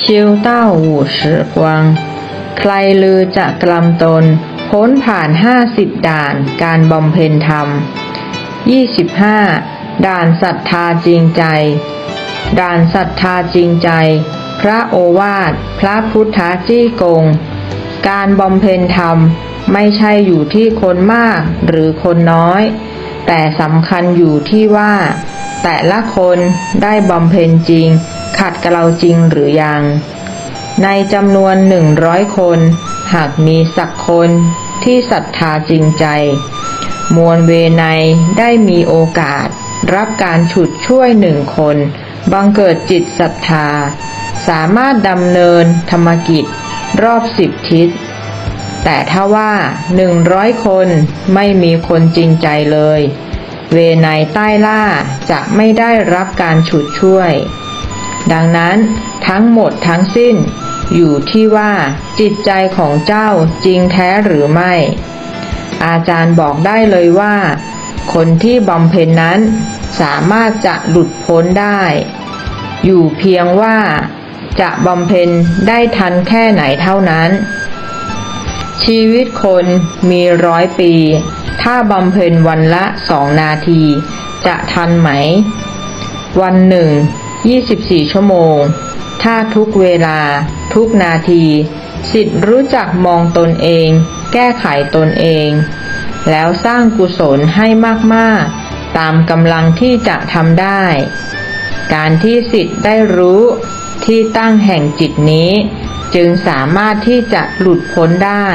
ชิวเต้าหูสือกวางใครลือจะกลำตน พ้นผ่านห้าสิบด่านการบำเพ็ญธรรมยี่สิบห้าด่านศรัทธาจริงใจ ด่านศรัทธาจริงใจ พระโอวาท พระพุทธาจี้กง การบำเพ็ญธรรมไม่ใช่อยู่ที่คนมากหรือคนน้อย แต่สำคัญอยู่ที่ว่า แต่ละคนได้บำเพ็ญจริง ขัดกับเกลาจริงหรือยัง ในจำนวนหนึ่งร้อยคน หากมีสักคนที่ศรัทธาจริงใจ มวลเวไนได้มีโอกาส รับการฉุดช่วยหนึ่งคน บังเกิดจิตศรัทธา สามารถดำเนินธรรมกิจรอบสิบทิศ แต่ถ้าว่าหนึ่งร้อยคนไม่มีคนจริงใจเลย เวไนใต้ล่าจะไม่ได้รับการฉุดช่วย ดังนั้นทั้งหมดทั้งสิ้น อยู่ที่ว่าจิตใจของเจ้าจริงแท้หรือไม่ อาจารย์บอกได้เลยว่า คนที่บำเพ็ญนั้นสามารถจะหลุดพ้นได้ อยู่เพียงว่าจะบำเพ็ญได้ทันแค่ไหนเท่านั้น ชีวิตคนมีร้อยปี ถ้าบำเพ็ญวันละสองนาที จะทันไหม วันหนึ่ง 24 ชั่วโมง ถ้าทุกเวลา ทุกนาที สิทธิ์รู้จักมองตนเอง แก้ไขตนเอง แล้วสร้างกุศลให้มากๆ ตามกำลังที่จะทำได้ การที่สิทธิ์ได้รู้ที่ตั้งแห่งจิตนี้ จึงสามารถที่จะหลุดพ้นได้